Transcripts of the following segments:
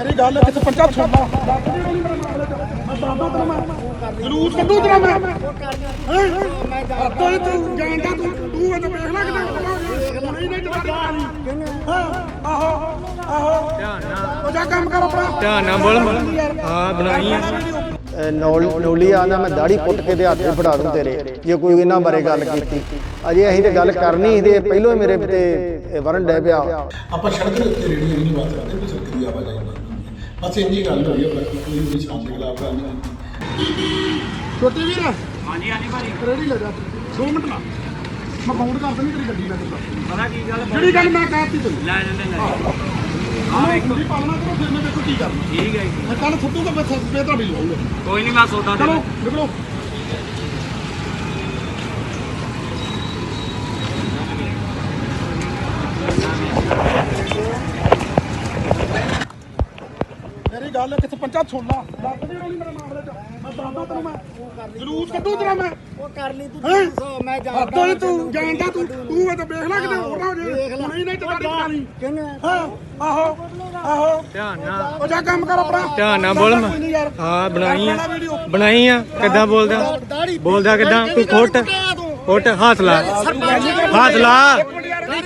ਮੇਰੀ ਗੱਲ ਕਿਤੇ ਪੰਚਾ ਛੋੜਦਾ ਦੱਸਦੀ ਨਹੀਂ ਮੇਰੇ ਮਾਮਲੇ ਚ ਮੈਂ। ਦੱਸਦਾ ਤੈਨੂੰ ਮੈਂ ਜਲੂਸ ਕੱਢੂ ਤੇਰਾ ਮੈਂ ਅੱਤੋਂ ਤੂੰ ਜਾਣਦਾ ਤੂੰ ਤੂੰ ਇਹ ਤਾਂ ਵੇਖ ਲੈ ਕਿਤੇ ਨਹੀਂ ਨਹੀਂ। ਚਲਾਦੀ ਹਾਂ ਆਹੋ ਆਹੋ। ਧਿਆਨ ਨਾਲ ਉਹ ਜਾ ਕੰਮ ਕਰ ਆਪਣਾ। ਧਿਆਨ ਨਾਲ ਬੋਲ। ਹਾਂ ਬਣਾਈ ਆ। ਨੌਲ ਨੌਲੀ ਆਂਦਾ ਮੈਂ ਦਾੜੀ ਪੁੱਟ ਕੇ ਤੇ ਹੱਥੇ ਫੜਾ ਦੂੰ ਤੇਰੇ ਜੇ ਕੋਈ ਇਹਨਾਂ ਬਾਰੇ ਗੱਲ ਕੀਤੀ। ਅਜੇ ਅਸੀਂ ਤੇ ਗੱਲ ਕਰਨੀ ਸੀ ਤੇ ਪਹਿਲੋਂ ਹੀ ਮੇਰੇ ਤੇ ਵਰਨ ਡੈ ਪਿਆ। ਆਪਾਂ ਸੜਕ ਦੇ ਉੱਤੇ ਰੇੜੀਆਂ ਦੀ ਨਹੀਂ ਬਾਤ ਕਰਦੇ ਕੋਈ ਸੜਕ ਦੀ ਆਵਾਜਾਈ। ਬਸ ਇੰਨੀ ਗੱਲ ਹੋਈ ਹੈ ਬਾਕੀ ਕੋਈ ਵੀ ਸ਼ਾਂਤ ਦੇ ਖਿਲਾਫ ਗੱਲ ਨਹੀਂ ਹੁੰਦੀ ਛੋਟੀ ਵੀਰ ਹਾਂਜੀ ਹਾਂਜੀ ਭਾਜੀ। ਰੈਡੀ ਲੈ ਜਾ। 2 ਮਿੰਟ ਲਾ। ਮੈਂ ਬਾਉਂਡ ਕਰ ਦਿੰਦੀ ਤੇਰੀ ਗੱਡੀ ਲੈ ਕੇ ਪਤਾ ਕੀ ਗੱਲ ਜਿਹੜੀ ਗੱਲ ਮੈਂ ਕਹਿਤੀ ਤੈਨੂੰ। ਲੈ ਜਾਂਦੇ ਨੇ ਆਹ ਵੇਖੋ ਜੀ ਪਾਲਣਾ ਕਰੋ ਫਿਰ ਮੈਂ ਦੇਖੋ ਕੀ ਕਰਨਾ। ਠੀਕ ਹੈ ਜੀ। ਮੈਂ ਕੱਲ ਫੁੱਟੂ ਤਾਂ ਮੈਂ ਸਸਪੇ ਤੁਹਾਡੀ ਕੋਈ ਨਹੀਂ ਮੈਂ ਸੌਦਾ ਚਲੋ ਨਿਕਲੋ। ਮੇਰੀ ਗੱਲ ਕਿੱਥੇ ਪੰਚਾ ਸੁਣ ਲਾ ਦੱਸਦੀ ਨਹੀਂ ਮੇਰੇ ਮਾਮਲੇ ਚ। ਮੈਂ ਦੱਸਦਾ ਤੈਨੂੰ ਮੈਂ। ਜਲੂਸ ਕੱਢੂ ਤੇਰਾ ਮੈਂ। ਉਹ ਕਰ ਲਈ ਤੂੰ ਹੈਂ? ਦੱਸੋ ਮੈਂ ਜਾਣਦਾ ਤੂੰ ਜਾਣਦਾ ਤੂੰ ਤੂੰ। ਇਹ ਤਾਂ ਵੇਖ ਲੈ ਕਿਤੇ ਹੋਰ ਨਾ ਹੋ ਜੇ ਨਹੀਂ ਨਹੀਂ ਚਲਾਦੀ ਪਕਾਣੀ ਕਿਹਨੇ? ਹਾਂ? ਆਹੋ। ਆਹੋ। ਧਿਆਨ ਨਾਲ। ਉਹ ਜਾ ਕੰਮ ਕਰ ਆਪਣਾ। ਧਿਆਨ ਨਾਲ ਬੋਲ ਹਾਂ ਬਣਾਈ ਆ। ਬਣਾਈ ਕਿੱਦਾਂ ਬੋਲਦਾ? ਬੋਲਦਾ ਕਿੱਦਾਂ? ਤੂੰ ਖੁੱਟ ਖੁੱਟ ਹੱਥ ਲਾ। ਹੱਥ ਲਾ।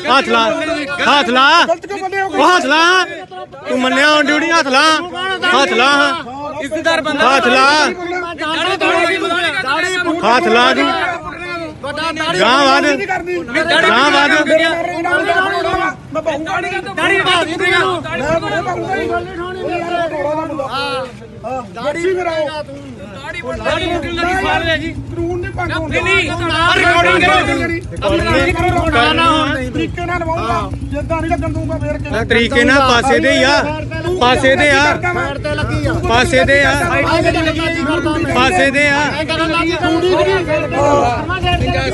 ਹੱਥ ਲਾ। ਹੱਥ ਲਾ। ਗਲਤ ਕਿਉਂ ਬੰਦੇ ਹੋ ਉਹ ਹੱਥ ਲਾ। ਤੂੰ ਮੰਨਿਆ ਡਿਊਟੀ? ਹੱਥ ਲਾ। ਹੱਥ ਲਾ। ਇੱਜ਼ਤਦਾਰ ਬੰਦਾ। ਹੱਥ ਲਾ। ਹੱਥ ਲਾ ਤੂੰ ਗਾਂ ਵਾਦ ਗਾਂ ਵਾਦ ਮੈਂ ਪਾਉਂਗਾ ਨਹੀਂ ਦਾੜੀ ਬਾਤ ਨਹੀਂ ਮੈਂ ਪਾਉਂਗਾ ਨਹੀਂ ਗੱਲ ਨਹੀਂ ਹਾਂ ਦਾੜੀ ਮੇਰਾ ਦਾੜੀ ਮੁੱਢ ਲੱਗੀ ਫਾੜ ਜੀ ਕਾਨੂੰਨ ਨਹੀਂ ਭੰਗ ਹੁੰਦਾ ਨਹੀਂ ਰਿਕਾਰਡਿੰਗ ਕਰੋ। ਤਰੀਕੇ ਨਾਲ ਲਵਾਉਂਗਾ ਜਿੱਦਾਂ ਨਹੀਂ ਲੱਗਣ ਦੂੰਗਾ ਫੇਰ ਕੇ ਨਾ ਤਰੀਕੇ ਨਾਲ ਪਾਸੇ ਦੇ ਆ। ਪਾਸੇ ਦੇ ਆ। ਸਾਈਡ ਤੇ ਲੱਗੀ ਆ। ਪਾਸੇ ਦੇ ਆ। ਪਾਸੇ ਦੇ ਆ।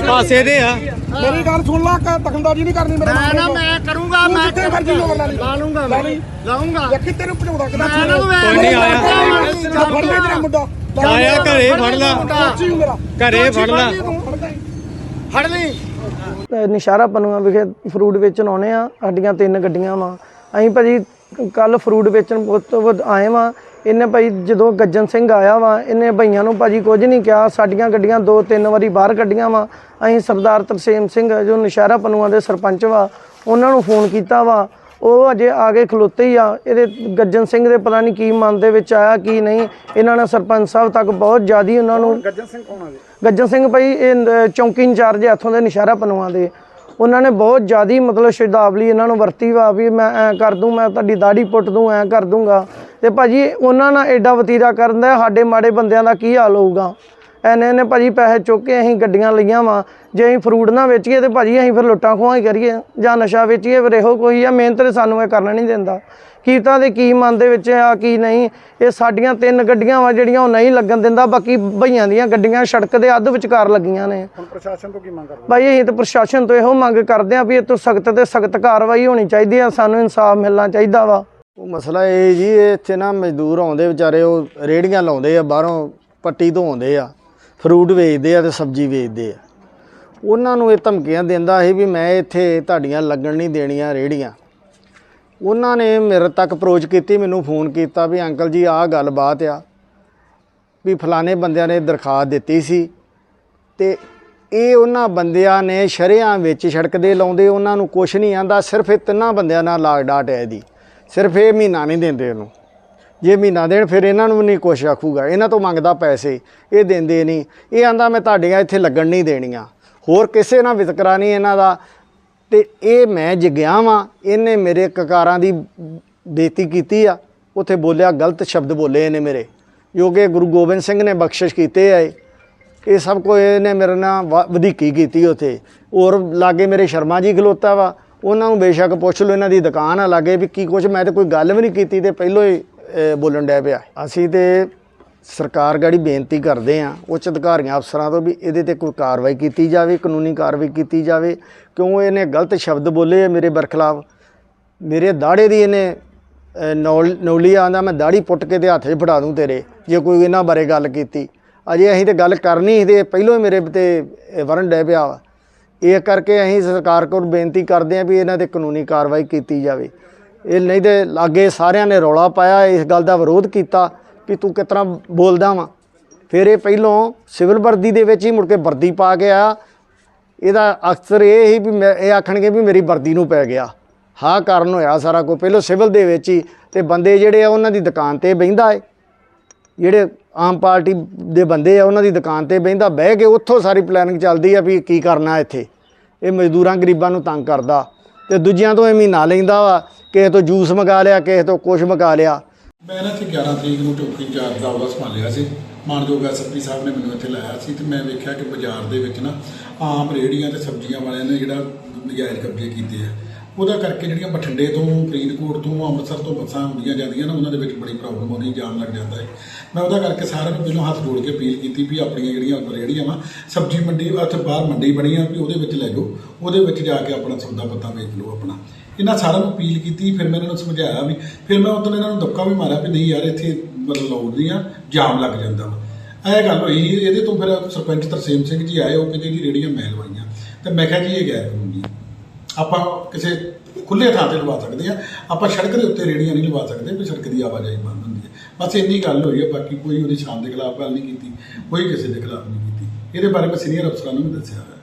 ਪਾਸੇ ਦੇ ਆ। ਮੇਰੀ ਗੱਲ ਸੁਣ ਲਾ ਦਖਲਅੰਦਾਜ਼ੀ ਨਹੀਂ ਕਰਨੀ ਮੇਰੇ ਮੈਂ ਨਾ ਮੈਂ ਕਰੂੰਗਾ। ਮਰਜ਼ੀ ਲੋੜ ਲਾ ਲਈ ਲਾ ਲੂੰਗਾ ਲਾ ਮੈਂ। ਲਈ ਲਾਉਂਗਾ ਵੇਖੀ ਤੈਨੂੰ ਭਜਾਉਂਦਾ ਕਿਦਾਂ ਮੈਂ ਨਾ ਮੈਂ ਕੋਈ ਨਹੀਂ ਆਇਆ। ਫੜ ਲੈ ਤੇਰਾ ਮੁੰਡਾ। ਆਇਆ ਘਰੇ ਫੜ ਲਾ ਸੱਚੀ ਮੇਰਾ। ਘਰੇ ਫੜ ਲਾ। ਫੜ ਲਈ ਅਹ ਨਿਸ਼ਾਰਾ ਪਨੂਆ ਵਿਖੇ ਫਰੂਟ ਵੇਚਣ ਆਉਣੇ ਆ। ਸਾਡੀਆਂ ਤਿੰਨ ਗੱਡੀਆਂ ਵਾ। ਅਸੀਂ ਭਾਜੀ ਕੱਲ ਫਰੂਟ ਵੇਚਣ ਬਹੁਤ ਆਏ ਵਾ। ਇਹਨੇ ਭਾਈ ਜਦੋਂ ਗੱਜਨ ਸਿੰਘ ਆਇਆ ਵਾ ਇਹਨੇ ਭਈਆਂ ਨੂੰ ਭਾਜੀ ਕੁਝ ਨਹੀਂ ਕਿਹਾ ਸਾਡੀਆਂ ਗੱਡੀਆਂ ਦੋ ਤਿੰਨ ਵਾਰੀ ਬਾਹਰ ਕੱਢੀਆਂ ਵਾ। ਅਸੀਂ ਸਰਦਾਰ ਤਰਸੇਮ ਸਿੰਘ ਜੋ ਨਿਸ਼ਾਰਾ ਪਨੂਆ ਦੇ ਸਰਪੰਚ ਵਾ ਉਹਨਾਂ ਨੂੰ ਫੋਨ ਕੀਤਾ ਵਾ। ਉਹ ਅਜੇ ਆ ਕੇ ਖਲੋਤੇ ਹੀ ਆ। ਇਹਦੇ ਗੱਜਨ ਸਿੰਘ ਦੇ ਪਤਾ ਨਹੀਂ ਕੀ ਮਨ ਦੇ ਵਿੱਚ ਆਇਆ ਕੀ ਨਹੀਂ। ਇਹਨਾਂ ਨੇ ਸਰਪੰਚ ਸਾਹਿਬ ਤੱਕ ਬਹੁਤ ਜ਼ਿਆਦੀ ਉਹਨਾਂ ਨੂੰ ਗੱਜਨ ਸਿੰਘ ਕੌਣ ਆ ਗੱਜਨ ਸਿੰਘ ਭਾਈ ਇਹ ਚੌਂਕੀ ਇੰਚਾਰਜ ਇੱਥੋਂ ਦੇ ਨਿਸ਼ਾਰਾ ਪਨੂਆ ਦੇ। ਉਹਨਾਂ ਨੇ ਬਹੁਤ ਜ਼ਿਆਦੀ ਮਤਲਬ ਸ਼ਬਦਾਵਲੀ ਇਹਨਾਂ ਨੂੰ ਵਰਤੀ ਵਾ ਵੀ ਮੈਂ ਐ ਕਰ ਦੂੰ ਮੈਂ ਤੁਹਾਡੀ ਦਾੜੀ ਪੁੱਟ ਦੂੰ ਐ ਕਰ ਦੂੰਗਾ। ਤੇ ਭਾਜੀ ਉਹਨਾਂ ਨਾਲ ਐਡਾ ਵਤੀਰਾ ਕਰਨ ਦਾ ਸਾਡੇ ਮਾੜੇ ਬੰਦਿਆਂ ਦਾ ਕੀ ਹਾਲ ਹੋਊਗਾ? ਐਨੇ ਨੇ ਭਾਜੀ ਪੈਸੇ ਚੁੱਕ ਕੇ ਅਸੀਂ ਗੱਡੀਆਂ ਲਈਆਂ ਵਾ। ਜੇ ਅਸੀਂ ਫਰੂਟ ਨਾ ਵੇਚੀਏ ਤੇ ਭਾਜੀ ਅਸੀਂ ਫਿਰ ਲੁੱਟਾਂ ਖੋਹਾਂ ਹੀ ਕਰੀਏ। ਜਾਂ ਨਸ਼ਾ ਵੇਚੀਏ ਫਿਰ ਇਹੋ ਕੋਈ ਆ ਮਿਹਨਤ ਤੇ ਸਾਨੂੰ ਇਹ ਕਰਨਾ ਨਹੀਂ ਦਿੰਦਾ। ਕੀਤਾਂ ਦੇ ਕੀ ਮਨ ਦੇ ਵਿੱਚ ਆ ਕੀ ਨਹੀਂ? ਇਹ ਸਾਡੀਆਂ ਤਿੰਨ ਗੱਡੀਆਂ ਵਾ ਜਿਹੜੀਆਂ ਉਹ ਨਹੀਂ ਲੱਗਣ ਦਿੰਦਾ ਬਾਕੀ ਭਈਆਂ ਦੀਆਂ ਗੱਡੀਆਂ ਸੜਕ ਦੇ ਅੱਧ ਵਿਚਕਾਰ ਲੱਗੀਆਂ ਨੇ। ਹੁਣ ਪ੍ਰਸ਼ਾਸਨ ਤੋਂ ਕੀ ਮੰਗ ਕਰਦੇ? ਭਾਈ ਅਸੀਂ ਤਾਂ ਪ੍ਰਸ਼ਾਸਨ ਤੋਂ ਇਹੋ ਮੰਗ ਕਰਦੇ ਆ ਵੀ ਇਹ ਤੋਂ ਸਖਤ ਤੇ ਸਖਤ ਕਾਰਵਾਈ ਹੋਣੀ ਚਾਹੀਦੀ ਆ ਸਾਨੂੰ ਇਨਸਾਫ ਮਿਲਣਾ ਚਾਹੀਦਾ ਵਾ। ਉਹ ਮਸਲਾ ਇਹ ਜੀ, ਇਹ ਇੱਥੇ ਨਾ ਮਜ਼ਦੂਰ ਆਉਂਦੇ ਵਿਚਾਰੇ, ਉਹ ਰੇੜੀਆਂ ਲਾਉਂਦੇ ਆ, ਬਾਹਰੋਂ ਪੱਟੀ ਤੋਂ ਆਉਂਦੇ ਆ, ਫਰੂਟ ਵੇਚਦੇ ਆ ਤੇ ਸਬਜ਼ੀ ਵੇਚਦੇ ਆ। ਉਹਨਾਂ ਨੂੰ ਇਹ ਧਮਕੀਆਂ ਦਿੰਦਾ ਸੀ ਵੀ ਮੈਂ ਇੱਥੇ ਤੁਹਾਡੀਆਂ ਲੱਗਣ ਨਹੀਂ ਦੇਣੀਆਂ ਰੇੜੀਆਂ ਉਹਨਾਂ ਨੇ ਮੇਰੇ ਤੱਕ ਅਪਰੋਚ ਕੀਤੀ, ਮੈਨੂੰ ਫੋਨ ਕੀਤਾ ਵੀ ਅੰਕਲ ਜੀ, ਆਹ ਗੱਲਬਾਤ ਆ, ਵੀ ਫਲਾਣੇ ਬੰਦਿਆਂ ਨੇ ਦਰਖਾਸਤ ਦਿੱਤੀ ਸੀ ਤੇ ਇਹ ਉਹਨਾਂ ਬੰਦਿਆਂ ਨੇ ਸ਼ਰਿਆਂ ਵਿੱਚ ਸੜਕ ਦੇ ਲਾਉਂਦੇ, ਉਹਨਾਂ ਨੂੰ ਕੁਛ ਨਹੀਂ ਆਂਦਾ, ਸਿਰਫ ਇਹ ਤਿੰਨਾਂ ਬੰਦਿਆਂ ਨਾਲ ਲਾਗ ਡਾਟ ਹੈ ਇਹਦੀ ਸਿਰਫ ਇਹ ਮਹੀਨਾ ਨਹੀਂ ਦਿੰਦੇ ਇਹਨੂੰ। ਜੇ ਮਹੀਨਾ ਦੇਣ, ਫਿਰ ਇਹਨਾਂ ਨੂੰ ਨਹੀਂ ਕੁਛ ਆਖੂਗਾ। ਇਹਨਾਂ ਤੋਂ ਮੰਗਦਾ ਪੈਸੇ, ਇਹ ਦਿੰਦੇ ਨਹੀਂ। ਇਹ ਆਂਦਾ, ਮੈਂ ਤੁਹਾਡੀਆਂ ਇੱਥੇ ਲੱਗਣ ਨਹੀਂ ਦੇਣੀਆਂ। ਹੋਰ ਕਿਸੇ ਨਾਲ ਵਿਤਕਰਾ ਨਹੀਂ ਇਹਨਾਂ ਦਾ। ਤੇ ਇਹ ਮੈਂ ਜਗਿਆ ਵਾਂ, ਇਹਨੇ ਮੇਰੇ ਕਕਾਰਾਂ ਦੀ ਬੇਤੀ ਕੀਤੀ ਆ। ਉੱਥੇ ਬੋਲਿਆ, ਗਲਤ ਸ਼ਬਦ ਬੋਲੇ ਇਹਨੇ ਮੇਰੇ। ਜੋ ਕਿ ਗੁਰੂ ਗੋਬਿੰਦ ਸਿੰਘ ਨੇ ਬਖਸ਼ਿਸ਼ ਕੀਤੇ ਆ ਇਹ। ਸਭ ਕੁਝ ਇਹਨੇ ਮੇਰੇ ਨਾਲ ਵ- ਵਧੀਕੀ ਕੀਤੀ ਉੱਥੇ। ਔਰ ਲਾਗੇ ਮੇਰੇ ਸ਼ਰਮਾ ਜੀ ਖਲੋਤਾ ਵਾ। ਉਹਨਾਂ ਨੂੰ ਬੇਸ਼ੱਕ ਪੁੱਛ ਲਓ, ਇਹਨਾਂ ਦੀ ਦੁਕਾਨ ਆ ਲਾਗੇ ਵੀ ਕੀ ਕੁਝ ਮੈਂ ਤੇ ਕੋਈ ਗੱਲ ਵੀ ਨਹੀਂ ਕੀਤੀ ਤੇ ਪਹਿਲੋਂ ਹੀ ਬੋਲਣ ਡਿਆ ਪਿਆ। ਅਸੀਂ ਤੇ ਸਰਕਾਰ ਗਾੜੀ ਬੇਨਤੀ ਕਰਦੇ ਆ, ਉੱਚ ਅਧਿਕਾਰੀਆਂ ਅਫਸਰਾਂ ਤੋਂ ਵੀ ਇਹਦੇ ਤੇ ਕੋਈ ਕਾਰਵਾਈ ਕੀਤੀ ਜਾਵੇ, ਕਾਨੂੰਨੀ ਕਾਰਵਾਈ ਕੀਤੀ ਜਾਵੇ। ਕਿਉਂ ਇਹਨੇ ਗਲਤ ਸ਼ਬਦ ਬੋਲੇ ਆ ਮੇਰੇ ਬਰਖਲਾਫ? ਮੇਰੇ ਦਾੜੇ ਦੀ ਇਹਨੇ ਨੌਲ, ਨੌਲੀ ਆਂਦਾ ਮੈਂ ਦਾੜੀ ਪੁੱਟ ਕੇ ਤੇ ਹੱਥ 'ਚ ਫੜਾ ਦੂੰ ਤੇਰੇ, ਜੇ ਕੋਈ ਇਹਨਾਂ ਬਾਰੇ ਗੱਲ ਕੀਤੀ। ਅਜੇ ਅਸੀਂ ਤੇ ਗੱਲ ਕਰਨੀ ਸੀ ਤੇ ਪਹਿਲੋਂ ਹੀ ਮੇਰੇ ਤੇ ਵਰਨ ਡੈ ਪਿਆ ਵਾ। ਇਹ ਕਰਕੇ ਅਸੀਂ ਸਰਕਾਰ ਕੋਲ ਬੇਨਤੀ ਕਰਦੇ ਹਾਂ ਵੀ ਇਹਨਾਂ ਤੇ ਕਾਨੂੰਨੀ ਕਾਰਵਾਈ ਕੀਤੀ ਜਾਵੇ। ਇਹ ਨਹੀਂ ਤੇ ਲਾਗੇ ਸਾਰਿਆਂ ਨੇ ਰੌਲਾ ਪਾਇਆ, ਇਸ ਗੱਲ ਦਾ ਵਿਰੋਧ ਕੀਤਾ ਵੀ ਤੂੰ ਕਿਸ ਤਰ੍ਹਾਂ ਬੋਲਦਾ ਵਾਂ। ਫਿਰ ਇਹ ਪਹਿਲੋਂ ਸਿਵਲ ਵਰਦੀ ਦੇ ਵਿੱਚ ਹੀ ਮੁੜ ਕੇ ਵਰਦੀ ਪਾ ਕੇ ਆ ਇਹਦਾ ਅਕਸਰ ਇਹ ਹੀ ਵੀ ਮੈਂ- ਇਹ ਆਖਣਗੇ ਵੀ ਮੇਰੀ ਵਰਦੀ ਨੂੰ ਪੈ ਗਿਆ। ਹਾਂ ਕਾਰਨ ਹੋਇਆ ਸਾਰਾ ਕੁਝ। ਪਹਿਲੋਂ ਸਿਵਲ ਦੇ ਵਿੱਚ ਹੀ ਤੇ ਬੰਦੇ ਜਿਹੜੇ ਆ ਉਹਨਾਂ ਦੀ ਦੁਕਾਨ ਤੇ ਬਹਿੰਦਾ ਏ। ਜਿਹੜੇ ਆਮ ਪਾਰਟੀ ਦੇ ਬੰਦੇ ਆ, ਉਹਨਾਂ ਦੀ ਦੁਕਾਨ ਤੇ ਬਹਿੰਦਾ, ਬਹਿ ਕੇ ਉੱਥੋਂ ਸਾਰੀ ਪਲੈਨਿੰਗ ਚੱਲਦੀ ਆ ਵੀ ਕੀ ਕਰਨਾ ਇੱਥੇ। ਇਹ ਮਜ਼ਦੂਰਾਂ ਗਰੀਬਾਂ ਨੂੰ ਤੰਗ ਕਰਦਾ। ਤੇ ਦੂਜਿਆਂ ਤੋਂ ਇਹ ਮਹੀਨਾ ਲੈਂਦਾ ਵਾ, ਕਿਸੇ ਤੋਂ ਜੂਸ ਮੰਗਾ ਲਿਆ, ਕਿਸੇ ਤੋਂ ਕੁਝ ਮੰਗਾ ਲਿਆ। ਮੈਂ ਨਾ ਇੱਥੇ 11 ਤਰੀਕ ਨੂੰ ਚੌਕੀ ਇੰਚਾਰਜ ਦਾ ਉਹਦਾ ਸੰਭਾਲਿਆ ਸੀ। ਮਾਨਯੋਗ ਐਸਪੀ ਸਾਹਿਬ ਨੇ ਮੈਨੂੰ ਇੱਥੇ ਲਾਇਆ ਸੀ ਤੇ ਮੈਂ ਵੇਖਿਆ ਕਿ ਬਾਜ਼ਾਰ ਦੇ ਵਿੱਚ ਨਾ ਆਮ ਰੇਹੜੀਆਂ ਤੇ ਸਬਜ਼ੀਆਂ ਵਾਲਿਆਂ ਨੇ ਜਿਹੜਾ ਨਜਾਇਜ਼ ਕਬਜ਼ੇ ਕੀਤੇ ਆ। ਉਹਦਾ ਕਰਕੇ ਜਿਹੜੀਆਂ ਬਠਿੰਡੇ ਤੋਂ, ਫਰੀਦਕੋਟ ਤੋਂ, ਅੰਮ੍ਰਿਤਸਰ ਤੋਂ ਬੱਸਾਂ ਆਉਂਦੀਆਂ ਜਾਂਦੀਆਂ ਨਾ, ਉਹਨਾਂ ਦੇ ਵਿੱਚ ਬੜੀ ਪ੍ਰੋਬਲਮ ਆਉਂਦੀ, ਜਾਮ ਲੱਗ ਜਾਂਦਾ ਹੈ। ਮੈਂ ਉਹਦਾ ਕਰਕੇ ਸਾਰਿਆਂ ਨੂੰ ਪਹਿਲਾਂ ਹੱਥ ਜੋੜ ਕੇ ਅਪੀਲ ਕੀਤੀ ਵੀ ਆਪਣੀਆਂ ਜਿਹੜੀਆਂ ਰੇਹੜੀਆਂ ਵਾ, ਸਬਜ਼ੀ ਮੰਡੀ, ਉੱਥੇ ਬਾਹਰ ਮੰਡੀ ਬਣੀ ਆ, ਵੀ ਉਹਦੇ ਵਿੱਚ ਲੈ ਜਾਓ। ਉਹਦੇ ਵਿੱਚ ਜਾ ਕੇ ਆਪਣਾ ਸੌਦਾ ਪੱਤਾ ਵੇਚ ਲਓ ਆਪਣਾ। ਇਹਨਾਂ ਸਾਰਿਆਂ ਨੂੰ ਅਪੀਲ ਕੀਤੀ, ਫਿਰ ਮੈਂ ਇਹਨਾਂ ਨੂੰ ਸਮਝਾਇਆ ਵੀ, ਫਿਰ ਮੈਂ ਉਦੋਂ ਇਹਨਾਂ ਨੂੰ ਧੱਕਾ ਵੀ ਮਾਰਿਆ ਵੀ ਨਹੀਂ ਯਾਰ, ਇੱਥੇ ਮਤਲਬ ਲੋੜ ਨਹੀਂ ਆ, ਜਾਮ ਲੱਗ ਜਾਂਦਾ ਵਾ। ਇਹ ਗੱਲ ਹੋਈ ਇਹਦੇ ਤੋਂ ਫਿਰ ਸਰਪੰਚ ਤਰਸੇਮ ਸਿੰਘ ਜੀ ਆਏ, ਉਹ ਕਹਿੰਦੇ ਜੀ ਰੇੜੀਆਂ ਮੈਂ ਲਵਾਈਆਂ ਤੇ ਮੈਂ ਕਿਹਾ ਜੀ ਇਹ ਗੈਰ ਕਾਨੂੰਨੀ ਆਪਾਂ ਕਿਸੇ ਖੁੱਲੇ ਥਾਂ ਤੇ ਲਵਾ ਸਕਦੇ ਆ ਆਪਾਂ ਸੜਕ ਦੇ ਉੱਤੇ ਰੇੜੀਆਂ ਨਹੀਂ ਲਵਾ ਸਕਦੇ, ਵੀ ਸੜਕ ਦੀ ਆਵਾਜਾਈ ਬੰਦ ਹੁੰਦੀ ਹੈ। ਬਸ ਇੰਨੀ ਗੱਲ ਹੋਈ ਹੈ, ਬਾਕੀ ਕੋਈ ਉਹਦੀ ਸ਼ਾਨ ਦੇ ਖਿਲਾਫ ਗੱਲ ਨਹੀਂ ਕੀਤੀ, ਕੋਈ ਕਿਸੇ ਦੇ ਖਿਲਾਫ ਨਹੀਂ ਕੀਤੀ। ਇਹਦੇ ਬਾਰੇ ਮੈਂ ਸੀਨੀਅਰ ਅਫਸਰਾਂ ਨੂੰ ਵੀ ਦੱਸਿਆ ਹੋਇਆ।